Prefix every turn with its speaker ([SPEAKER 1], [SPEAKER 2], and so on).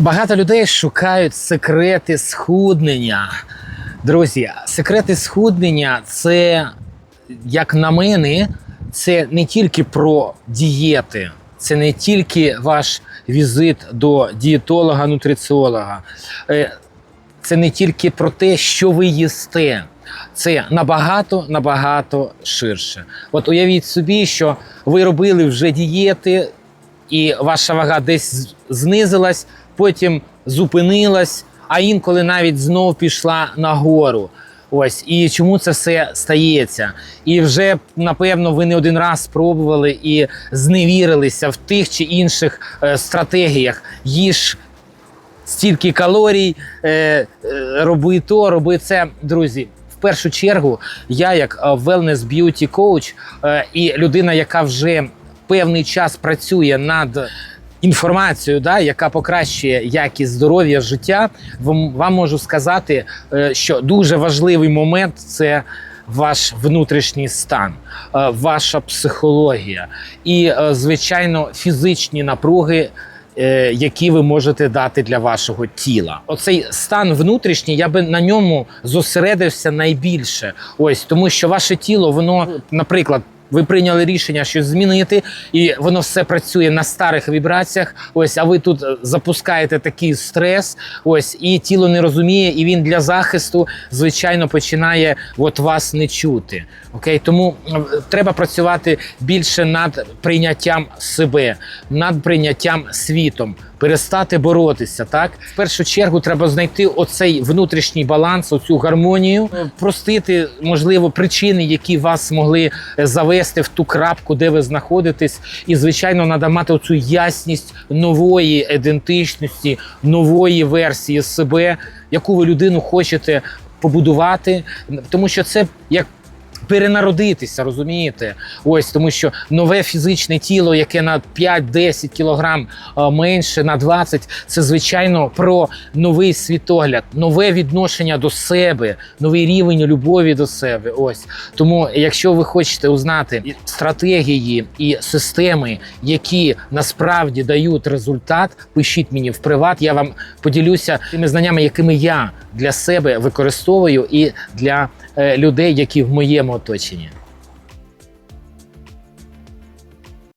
[SPEAKER 1] Багато людей шукають секрети схуднення. Друзі, секрети схуднення це, як на мене, це не тільки про дієти, це не тільки ваш візит до дієтолога, нутриціолога. Е, Це не тільки про те, що ви їсте. Це набагато набагато ширше. От уявіть собі, що ви робили вже дієти, і ваша вага десь знизилась, потім зупинилась, а інколи навіть знов пішла нагору. Ось і чому це все стається? І вже напевно ви не один раз спробували і зневірилися в тих чи інших е, стратегіях. Їж стільки калорій, е, е, роби то, роби це, друзі. В першу чергу, я як е, wellness beauty coach е, і людина, яка вже певний час працює над інформацією, да, яка покращує якість здоров'я життя, вам, можу сказати, е, що дуже важливий момент це. Ваш внутрішній стан, е, ваша психологія і, е, звичайно, фізичні напруги, які ви можете дати для вашого тіла. Оцей стан внутрішній, я би на ньому зосередився найбільше. Ось тому, що ваше тіло, воно, наприклад. Ви прийняли рішення щось змінити, і воно все працює на старих вібраціях. Ось, а ви тут е, запускаєте такий стрес. Ось, і тіло не розуміє, і він для захисту, звичайно, починає от вас не чути. Окей, тому е, треба працювати більше над прийняттям себе, над прийняттям світом, перестати боротися. Так, в першу чергу треба знайти оцей внутрішній баланс, оцю гармонію, простити, можливо, причини, які вас могли е, завести в ту крапку, де ви знаходитесь. І, звичайно, треба мати оцю ясність нової ідентичності, нової версії себе, яку ви людину хочете побудувати, тому що це як перенародитися, розумієте? Ось тому, що нове фізичне тіло, яке на 5-10 кілограм менше, на 20, це звичайно про новий світогляд, нове відношення до себе, новий рівень любові до себе. Ось тому, якщо ви хочете узнати стратегії і системи, які насправді дають результат, пишіть мені в приват. Я вам поділюся тими знаннями, якими я для себе використовую, і для е, людей, які в моєму оточення.